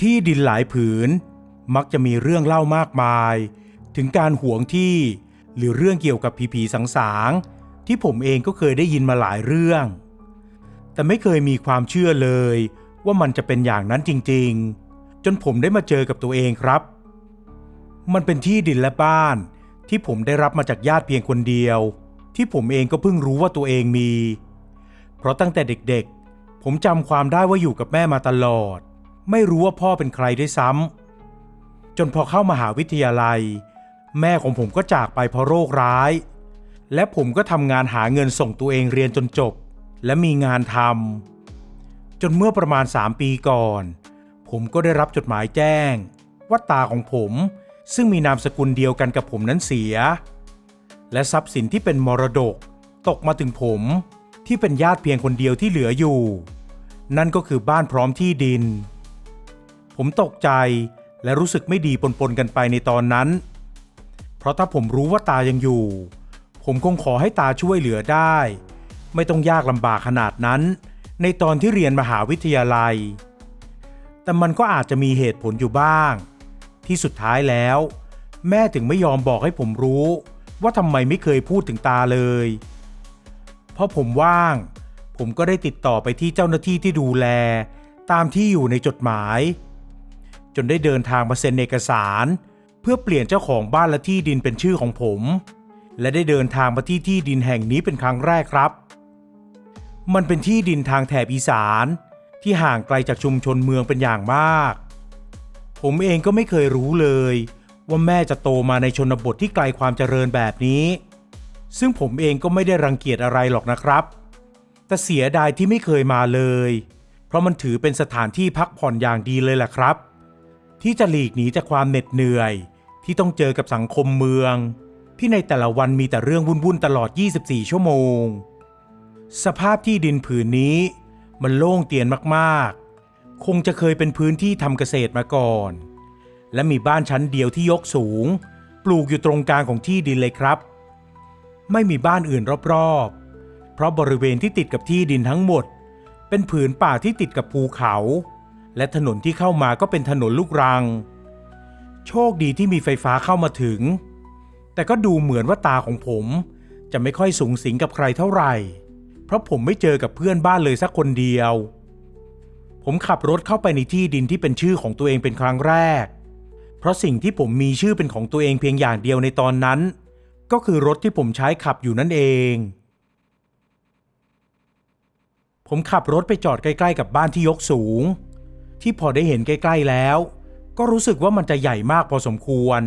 ที่ดินหลายผืน มักจะมีเรื่องเล่ามากมาย ถึงการหวงที่ หรือเรื่องเกี่ยวกับผีผีๆสางที่ผมเองก็เคยได้ยินมาหลายเรื่อง แต่ไม่เคยมีความเชื่อเลย ว่ามันจะเป็นอย่างนั้นจริง ๆ จนผมได้มาเจอกับตัวเองครับ มันเป็นที่ดินและบ้านที่ผมได้รับมาจากญาติเพียงคนเดียว ที่ผมเองก็เพิ่งรู้ว่าตัวเองมี เพราะตั้งแต่เด็กๆ ผมจำความได้ว่าอยู่กับแม่มาตลอด ไม่รู้ว่าพ่อเป็นใครด้วยซ้ำจนพอเข้ามหาวิทยาลัย แม่ของผมก็จากไปเพราะโรคร้าย และผมก็ทำงานหาเงินส่งตัวเองเรียนจนจบ และมีงานทำจนเมื่อประมาณ 3 ปีก่อน ผมก็ได้รับจดหมายแจ้ง ว่าตาของผมซึ่งมีนามสกุลเดียวกันกับผมนั้นเสีย และทรัพย์สินที่เป็นมรดกตกมาถึงผมที่เป็นญาติเพียงคนเดียวที่เหลืออยู่ นั่นก็คือบ้านพร้อมที่ดิน ผมตกใจและรู้สึกไม่ดีปนๆกันไปในตอนนั้น เพราะถ้าผมรู้ว่าตายังอยู่ ผมคงขอให้ตาช่วยเหลือได้ ไม่ต้องยากลำบากขนาดนั้น ในตอนที่เรียนมหาวิทยาลัย แต่มันก็อาจจะมีเหตุผลอยู่บ้าง ที่สุดท้ายแล้ว แม่ถึงไม่ยอมบอกให้ผมรู้ ว่าทำไมไม่เคยพูดถึงตาเลย เพราะผมว่าง ผมก็ได้ติดต่อไปที่เจ้าหน้าที่ที่ดูแล ตามที่อยู่ในจดหมาย จนได้เดินทางมาเซ็นเอกสาร เพื่อเปลี่ยนเจ้าของบ้านและที่ดินเป็นชื่อของผม และได้เดินทางมาที่ที่ดินแห่งนี้เป็นครั้งแรกครับ มันเป็นที่ดินทางแถบอีสาน ที่ห่างไกลจากชุมชนเมืองเป็นอย่างมาก ผมเองก็ไม่เคยรู้เลย ว่าแม่จะโตมาในชนบทที่ไกลความเจริญแบบนี้ ซึ่งผมเองก็ไม่ได้รังเกียจอะไรหรอกนะครับ แต่เสียดายที่ไม่เคยมาเลย เพราะมันถือเป็นสถานที่พักผ่อนอย่างดีเลยแหละครับ ที่จะหลีกหนีจากความเหน็ดเหนื่อย ที่ต้องเจอกับสังคมเมือง ที่ในแต่ละวันมีแต่เรื่องวุ่นๆตลอด 24 ชั่วโมง สภาพที่ดินผืนนี้ มันโล่งเตียนมากๆ คงจะเคยเป็นพื้นที่ทำเกษตรมาก่อน และมีบ้านชั้นเดียวที่ยกสูง ปลูกอยู่ตรงกลางของที่ดินเลยครับ ไม่มีบ้านอื่นรอบๆ เพราะบริเวณที่ติดกับที่ดินทั้งหมด เป็นผืนป่าที่ติดกับภูเขา และถนนที่เข้ามาก็เป็นถนนลูกรัง โชคดีที่มีไฟฟ้าเข้ามาถึง แต่ก็ดูเหมือนว่าตาของผมจะไม่ค่อยสูงสิงกับใครเท่าไหร่ เพราะผมไม่เจอกับเพื่อนบ้านเลยสักคนเดียว ผมขับรถเข้าไปในที่ดินที่เป็นชื่อของตัวเองเป็นครั้งแรก เพราะสิ่งที่ผมมีชื่อเป็นของตัวเองเพียงอย่างเดียวในตอนนั้น ก็คือรถที่ผมใช้ขับอยู่นั่นเองผมขับรถไปจอดใกล้ ๆ กับบ้านที่ยกสูง ที่พอได้เห็นใกล้ๆแล้ว ก็รู้สึกว่ามันจะใหญ่มากพอสมควร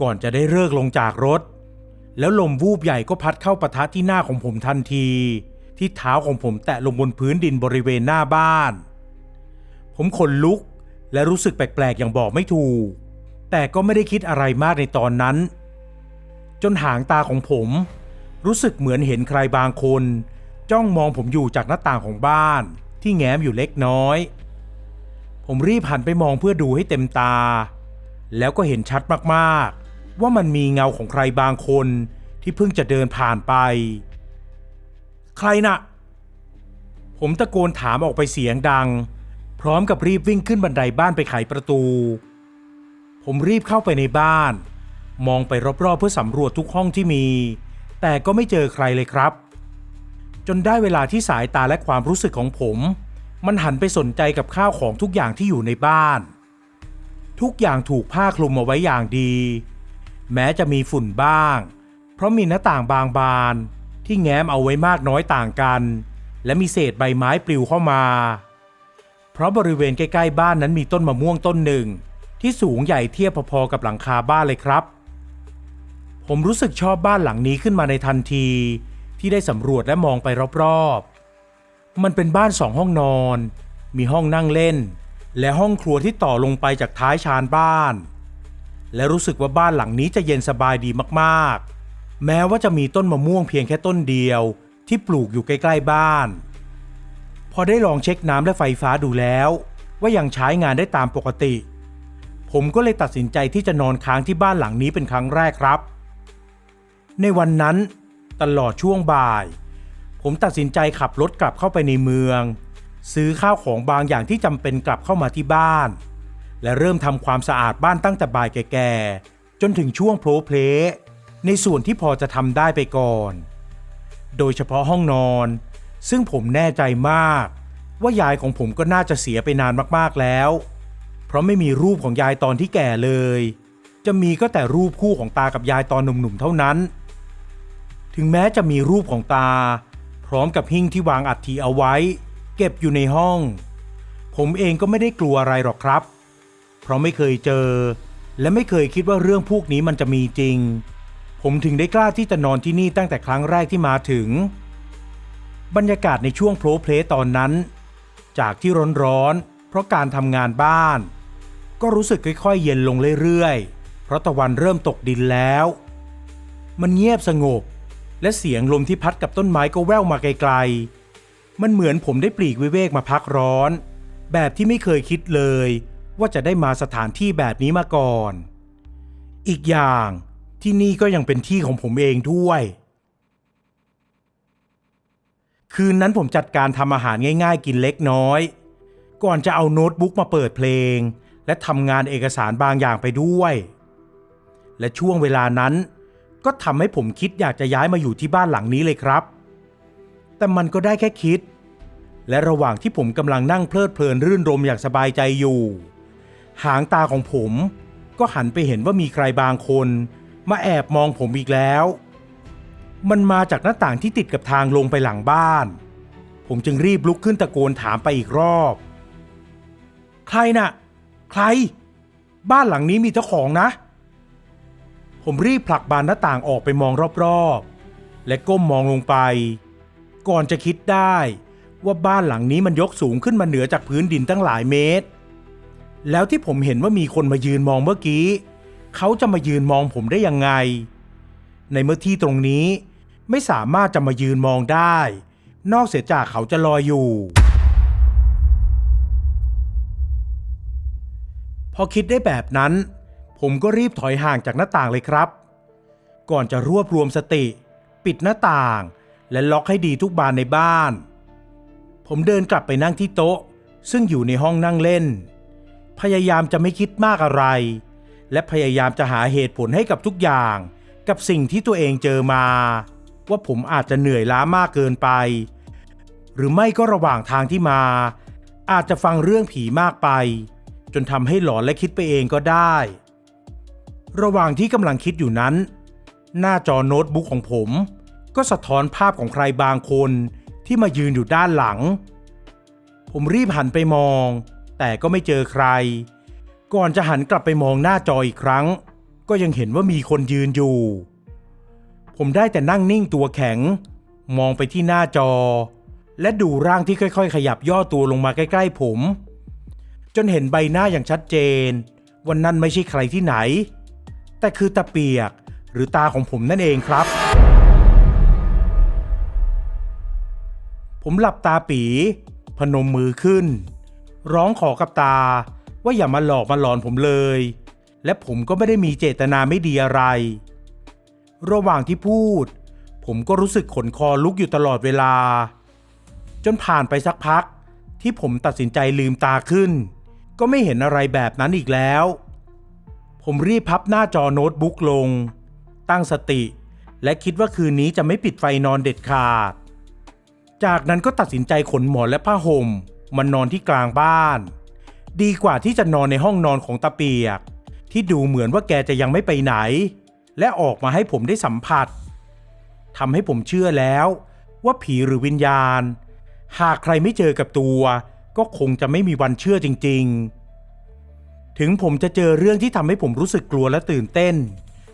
ก่อนจะได้เลิกลงจากรถ แล้วลมวูบใหญ่ก็พัดเข้าปะทะที่หน้าของผมทันที ที่เท้าของผมแตะลงบนพื้นดินบริเวณหน้าบ้าน ผมขนลุกและรู้สึกแปลกๆอย่างบอกไม่ถูก แต่ก็ไม่ได้คิดอะไรมากในตอนนั้น จนหางตาของผม รู้สึกเหมือนเห็นใครบางคน จ้องมองผมอยู่จากหน้าต่างของบ้านที่แง้มอยู่เล็กน้อย ผมรีบหันไปมองเพื่อดูให้เต็มตา แล้วก็เห็นชัดมากๆ ว่ามันมีเงาของใครบางคนที่เพิ่งจะเดินผ่านไป ใครน่ะ ผมตะโกนถามออกไปเสียงดัง พร้อมกับรีบวิ่งขึ้นบันไดบ้านไปไขประตู ผมรีบเข้าไปในบ้าน มองไปรอบๆเพื่อสำรวจทุกห้องที่มี แต่ก็ไม่เจอใครเลยครับ จนได้เวลาที่สายตาและความรู้สึกของผม มันหันไปสนใจกับข้าวของทุกอย่างที่อยู่ในบ้าน ทุกอย่างถูกผ้าคลุมเอาไว้อย่างดี แม้จะมีฝุ่นบ้าง เพราะมีหน้าต่างบางบานที่แง้มเอาไว้มากน้อยต่างกัน และมีเศษใบไม้ปลิวเข้ามา เพราะบริเวณใกล้ๆบ้านนั้นมีต้นมะม่วงต้นหนึ่ง ที่สูงใหญ่เทียบพอๆกับหลังคาบ้านเลยครับ ผมรู้สึกชอบบ้านหลังนี้ขึ้นมาในทันทีที่ได้สำรวจและมองไปรอบๆ มันเป็นบ้านสองห้องนอน มีห้องนั่งเล่น และห้องครัวที่ต่อลงไปจากท้ายชานบ้าน และรู้สึกว่าบ้านหลังนี้จะเย็นสบายดีมากๆ แม้ว่าจะมีต้นมะม่วงเพียงแค่ต้นเดียว ที่ปลูกอยู่ใกล้ๆบ้าน พอได้ลองเช็คน้ำและไฟฟ้าดูแล้ว ว่ายังใช้งานได้ตามปกติ ผมก็เลยตัดสินใจที่จะนอนค้างที่บ้านหลังนี้เป็นครั้งแรกครับ ในวันนั้น ตลอดช่วงบ่าย ผมตัดสินใจขับรถกลับเข้าไปในเมือง ซื้อข้าวของบางอย่างที่จำเป็นกลับเข้ามาที่บ้าน และเริ่มทำความสะอาดบ้านตั้งแต่บ่ายแก่ๆจนถึงช่วงโพลเพลในส่วนที่พอจะทำได้ไปก่อน โดยเฉพาะห้องนอน ซึ่งผมแน่ใจมาก ว่ายายของผมก็น่าจะเสียไปนานมากๆแล้ว เพราะไม่มีรูปของยายตอนที่แก่เลย จะมีก็แต่รูปคู่ของตากับยายตอนหนุ่มๆเท่านั้น ถึงแม้จะมีรูปของตา พร้อมกับหิ้งที่วางอัฐิเอาไว้ เก็บอยู่ในห้อง ผมเองก็ไม่ได้กลัวอะไรหรอกครับ เพราะไม่เคยเจอ และไม่เคยคิดว่าเรื่องพวกนี้มันจะมีจริง ผมถึงได้กล้าที่จะนอนที่นี่ตั้งแต่ครั้งแรกที่มาถึง บรรยากาศในช่วงโพลเพลตอนนั้น จากที่ร้อนๆเพราะการทำงานบ้าน ก็รู้สึกค่อยๆ เย็นลงเรื่อยๆ เพราะตะวันเริ่มตกดินแล้ว มันเงียบสงบ และเสียงลมที่พัดกับต้นไม้ก็แว่วมาไกลๆ มันเหมือนผมได้ปลีกวิเวกมาพักร้อน แบบที่ไม่เคยคิดเลย ว่าจะได้มาสถานที่แบบนี้มาก่อน อีกอย่างที่นี่ก็ยังเป็นที่ของผมเองด้วย คืนนั้นผมจัดการทำอาหารง่ายๆ กินเล็กน้อย ก่อนจะเอาโน้ตบุ๊กมาเปิดเพลง และทำงานเอกสารบางอย่างไปด้วย และช่วงเวลานั้น ก็ทำให้ผมคิดอยากจะย้ายมาอยู่ที่บ้านหลังนี้เลยครับ แต่มันก็ได้แค่คิด และระหว่างที่ผมกำลังนั่งเพลิดเพลินรื่นรมอย่างสบายใจอยู่ หางตาของผมก็หันไปเห็นว่ามีใครบางคน มาแอบมองผมอีกแล้ว มันมาจากหน้าต่างที่ติดกับทางลงไปหลังบ้าน ผมจึงรีบลุกขึ้นตะโกนถามไปอีกรอบ ใครน่ะ ใคร บ้านหลังนี้มีเจ้าของนะ ผมรีบผลักบานหน้าต่างออกไปมองรอบๆ และก้มมองลงไป ก่อนจะคิดได้ว่าบ้านหลังนี้มันยกสูงขึ้นมาเหนือจากพื้นดินตั้งหลายเมตร แล้วที่ผมเห็นว่ามีคนมายืนมองเมื่อกี้ เขาจะมายืนมองผมได้ยังไง ในเมื่อที่ตรงนี้ไม่สามารถจะมายืนมองได้ นอกเสียจากเขาจะลอยอยู่ พอคิดได้แบบนั้น ผมก็รีบถอยห่างจากหน้าต่างเลยครับ ก่อนจะรวบรวมสติ ปิดหน้าต่าง และล็อกให้ดีทุกบานในบ้าน ผมเดินกลับไปนั่งที่โต๊ะ ซึ่งอยู่ในห้องนั่งเล่น พยายามจะไม่คิดมากอะไร และพยายามจะหาเหตุผลให้กับทุกอย่าง กับสิ่งที่ตัวเองเจอมา ว่าผมอาจจะเหนื่อยล้ามากเกินไป หรือไม่ก็ระหว่างทางที่มา อาจจะฟังเรื่องผีมากไป จนทำให้หลอนและคิดไปเองก็ได้ ระหว่างที่กำลังคิดอยู่นั้น หน้าจอโน้ตบุ๊กของผม ก็สะท้อนภาพของใครบางคนที่มายืนอยู่ด้านหลัง ผมรีบหันไปมอง แต่ก็ไม่เจอใคร ก่อนจะหันกลับไปมองหน้าจออีกครั้ง ก็ยังเห็นว่ามีคนยืนอยู่ ผมได้แต่นั่งนิ่งตัวแข็ง มองไปที่หน้าจอ และดูร่างที่ค่อยๆ ขยับย่อตัวลงมาใกล้ ๆ ผม จนเห็นใบหน้าอย่างชัดเจน วันนั้นไม่ใช่ใครที่ไหน แต่คือตาเปียก หรือตาของผมนั่นเองครับ ผมหลับตาปี พนมมือขึ้น ร้องขอกับตา ว่าอย่ามาหลอกมาหลอนผมเลย และผมก็ไม่ได้มีเจตนาไม่ดีอะไร ระหว่างที่พูด ผมก็รู้สึกขนคอลุกอยู่ตลอดเวลา จนผ่านไปสักพักที่ผมตัดสินใจลืมตาขึ้น ก็ไม่เห็นอะไรแบบนั้นอีกแล้ว ผมรีบพับหน้าจอโน้ตบุ๊กลง ตั้งสติ และคิดว่าคืนนี้จะไม่ปิดไฟนอนเด็ดขาด จากนั้นก็ตัดสินใจขนหมอนและผ้าห่มมานอนที่กลางบ้าน ดีกว่าที่จะนอนในห้องนอนของตาเปียก ที่ดูเหมือนว่าแกจะยังไม่ไปไหน และออกมาให้ผมได้สัมผัสทำให้ผมเชื่อแล้ว ว่าผีหรือวิญญาณ หากใครไม่เจอกับตัว ก็คงจะไม่มีวันเชื่อจริง ๆ ถึงผมจะเจอเรื่องที่ทำให้ผมรู้สึกกลัวและตื่นเต้น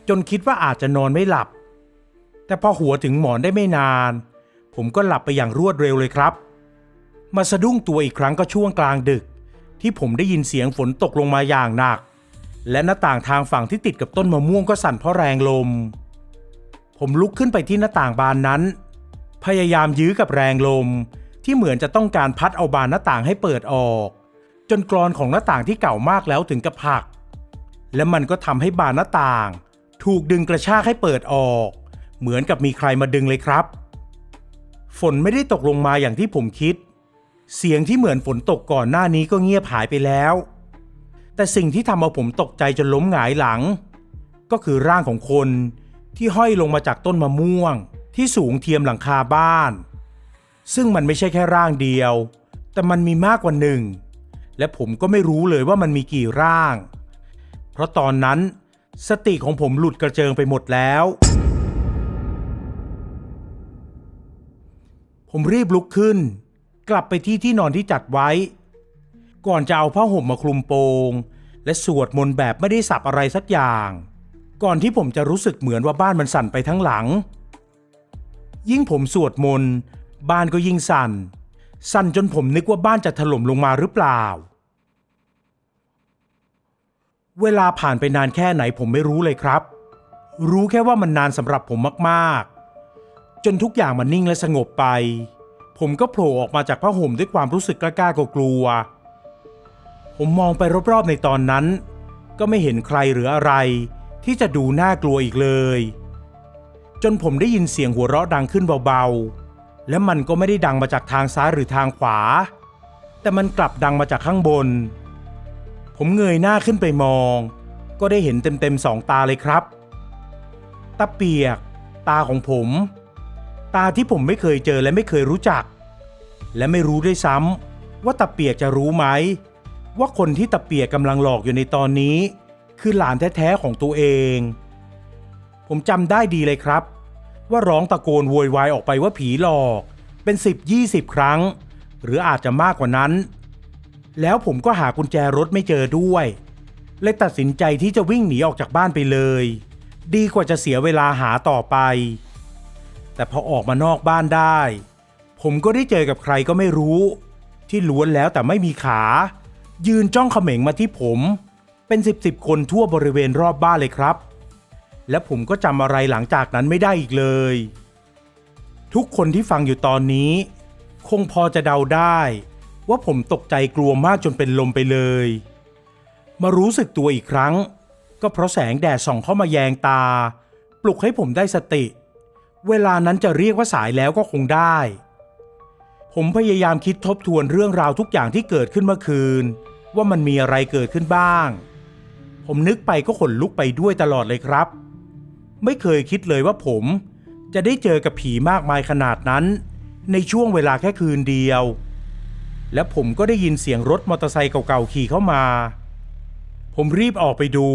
จนคิดว่าอาจจะนอนไม่หลับ แต่พอหัวถึงหมอนได้ไม่นาน ผมก็หลับไปอย่างรวดเร็วเลยครับ มาสะดุ้งตัวอีกครั้งก็ช่วงกลางดึก ที่ผมได้ยินเสียงฝนตกลงมาอย่างหนัก และหน้าต่างทางฝั่งที่ติดกับต้นมะม่วงก็สั่นเพราะแรงลม ผมลุกขึ้นไปที่หน้าต่างบานนั้น พยายามยื้อกับแรงลมที่เหมือนจะต้องการพัดเอาบานหน้าต่างให้เปิดออก จนกรอนของหน้าต่างที่เก่ามากแล้วถึงกับหัก และมันก็ทำให้บานหน้าต่าง ถูกดึงกระชากให้เปิดออก เหมือนกับมีใครมาดึงเลยครับ ฝนไม่ได้ตกลงมาอย่างที่ผมคิด เสียงที่เหมือนฝนตกก่อนหน้านี้ก็เงียบหายไปแล้ว แต่สิ่งที่ทำเอาผมตกใจจนล้มหงายหลัง ก็คือร่างของคนที่ห้อยลงมาจากต้นมะม่วง ที่สูงเทียมหลังคาบ้าน ซึ่งมันไม่ใช่แค่ร่างเดียว แต่มันมีมากกว่าหนึ่ง และผมก็ไม่รู้เลยว่ามันมีกี่ร่าง เพราะตอนนั้นสติของผมหลุดกระเจิงไปหมดแล้ว ผมรีบลุกขึ้น กลับไปที่ที่นอนที่จัดไว้ ก่อนจะเอาผ้าห่มมาคลุมโปง และสวดมนต์แบบไม่ได้สับอะไรสักอย่าง ก่อนที่ผมจะรู้สึกเหมือนว่าบ้านมันสั่นไปทั้งหลัง ยิ่งผมสวดมนต์บ้านก็ยิ่งสั่น สั่นจนผมนึกว่าบ้านจะถล่มลงมาหรือเปล่า เวลาผ่านไปนานแค่ไหนผมไม่รู้เลยครับ รู้แค่ว่ามันนานสำหรับผมมากๆ จนทุกอย่างมันนิ่งและสงบไป ผมก็โผล่ออกมาจากผ้าห่มด้วยความรู้สึกกล้าๆกลัว ผมมองไปรอบๆในตอนนั้น ก็ไม่เห็นใครหรืออะไร ที่จะดูน่ากลัวอีกเลย จนผมได้ยินเสียงหัวเราะดังขึ้นเบาๆ และมันก็ไม่ได้ดังมาจากทางซ้ายหรือทางขวา แต่มันกลับดังมาจากข้างบน ผมเงยหน้าขึ้นไปมอง ก็ได้เห็นเต็มๆสองตาเลยครับ ตาเปียก ตาของผม ตาที่ผมไม่เคยเจอและไม่เคยรู้จัก และไม่รู้ด้วยซ้ำว่าตาเปียกจะรู้ไหม ว่าคนที่ตาเปียกกำลังหลอกอยู่ในตอนนี้ คือหลานแท้ๆของตัวเอง ผมจำได้ดีเลยครับ ว่าร้องตะโกนโวยวายออกไปว่าผีหลอก เป็นสิบยี่สิบครั้ง หรืออาจจะมากกว่านั้น แล้วผมก็หากุญแจรถไม่เจอด้วย เลยตัดสินใจที่จะวิ่งหนีออกจากบ้านไปเลย ดีกว่าจะเสียเวลาหาต่อไป แต่พอออกมานอกบ้านได้ ผมก็ได้เจอกับใครก็ไม่รู้ ที่ล้วนแล้วแต่ไม่มีขา ยืนจ้องเขม็งมาที่ผม เป็นสิบสิบคนทั่วบริเวณรอบบ้านเลยครับ และผมก็จำอะไรหลังจากนั้นไม่ได้อีกเลย ทุกคนที่ฟังอยู่ตอนนี้ คงพอจะเดาได้ ว่าผมตกใจกลัวมากจนเป็นลมไปเลย มารู้สึกตัวอีกครั้ง ก็เพราะแสงแดดส่องเข้ามาแยงตา ปลุกให้ผมได้สติ เวลานั้นจะเรียกว่าสายแล้วก็คงได้ ผมพยายามคิดทบทวนเรื่องราวทุกอย่างที่เกิดขึ้นเมื่อคืน ว่ามันมีอะไรเกิดขึ้นบ้าง ผมนึกไปก็ขนลุกไปด้วยตลอดเลยครับ ไม่เคยคิดเลยว่าผม จะได้เจอกับผีมากมายขนาดนั้น ในช่วงเวลาแค่คืนเดียว และผมก็ได้ยินเสียงรถมอเตอร์ไซค์เก่าๆขี่เข้ามา ผมรีบออกไปดู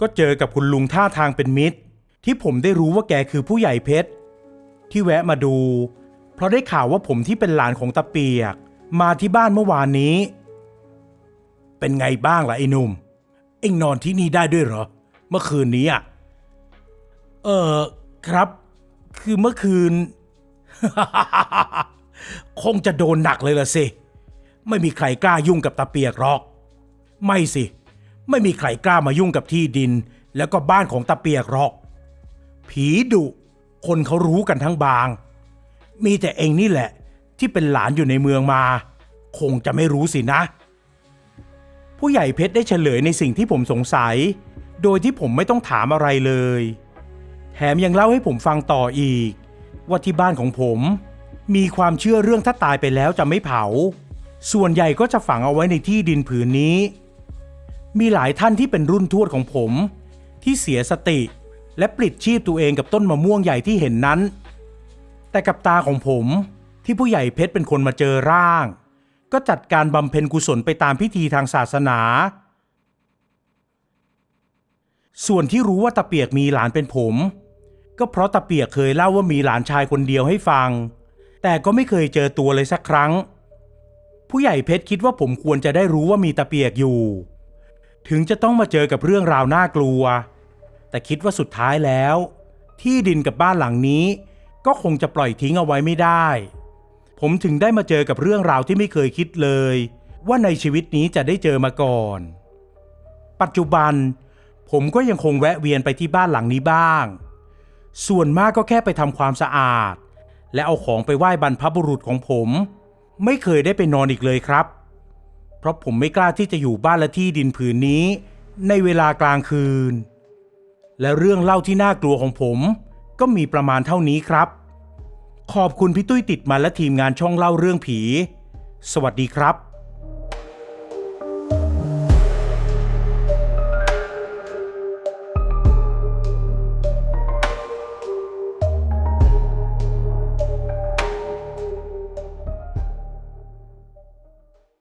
ก็เจอกับคุณลุงท่าทางเป็นมิตร ที่ผมได้รู้ว่าแกคือผู้ใหญ่เพชรที่แวะมาดู เพราะได้ข่าวว่าผมที่เป็นหลานของตาเปียก มาที่บ้านเมื่อวานนี้ เป็นไงบ้างล่ะไอ้หนุ่มเอ็งนอนที่นี่ได้ด้วยเหรอ เมื่อคืนนี้อะ เออครับ คือเมื่อคืน คงจะโดนหนักเลยล่ะสิ ไม่มีใครกล้ายุ่งกับตาเปียกหรอก ไม่สิ ไม่มีใครกล้ามายุ่งกับที่ดิน แล้วก็บ้านของตาเปียกหรอก ผีดุ คนเขารู้กันทั้งบาง มีแต่เองนี่แหละ ที่เป็นหลานอยู่ในเมืองมา คงจะไม่รู้สินะ ผู้ใหญ่เพชรได้เฉลยในสิ่งที่ผมสงสัย โดยที่ผมไม่ต้องถามอะไรเลย มยังเล่าให้ผมฟังต่ออีก ว่าที่บ้านของผม มีความเชื่อเรื่องถ้าตายไปแล้วจะไม่เผา ส่วนใหญ่ก็จะฝังเอาไว้ในที่ดินผืนนี้ มีหลายท่านที่เป็นรุ่นทวดของผม ที่เสียสติ และปลิดชีพตัวเองกับต้นมะม่วงใหญ่ที่เห็นนั้น แต่กับตาของผมที่ผู้ใหญ่เพชรเป็นคนมาเจอร่าง ก็จัดการบำเพ็ญกุศลไปตามพิธีทางศาสนาส่วนที่รู้ว่าตาเปียกมีหลานเป็นผม ก็เพราะตาเปียกเคยเล่าว่ามีหลานชายคนเดียวให้ฟัง แต่ก็ไม่เคยเจอตัวเลยสักครั้ง ผู้ใหญ่เพชรคิดว่าผมควรจะได้รู้ว่ามีตาเปียกอยู่ ถึงจะต้องมาเจอกับเรื่องราวน่ากลัว แต่คิดว่าสุดท้ายแล้ว ที่ดินกับบ้านหลังนี้ ก็คงจะปล่อยทิ้งเอาไว้ไม่ได้ ผมถึงได้มาเจอกับเรื่องราวที่ไม่เคยคิดเลย ว่าในชีวิตนี้จะได้เจอมาก่อน ปัจจุบัน ผมก็ยังคงแวะเวียนไปที่บ้านหลังนี้บ้าง ส่วนมากก็แค่ไปทำความสะอาด และเอาของไปไหว้บรรพบุรุษของผม ไม่เคยได้ไปนอนอีกเลยครับ เพราะผมไม่กล้าที่จะอยู่บ้านและที่ดินผืนนี้ ในเวลากลางคืน และเรื่องเล่าที่น่ากลัวของผม ก็มีประมาณเท่านี้ครับ ขอบคุณพี่ตุ้ยติดมันและทีมงานช่องเล่าเรื่องผี สวัสดีครับ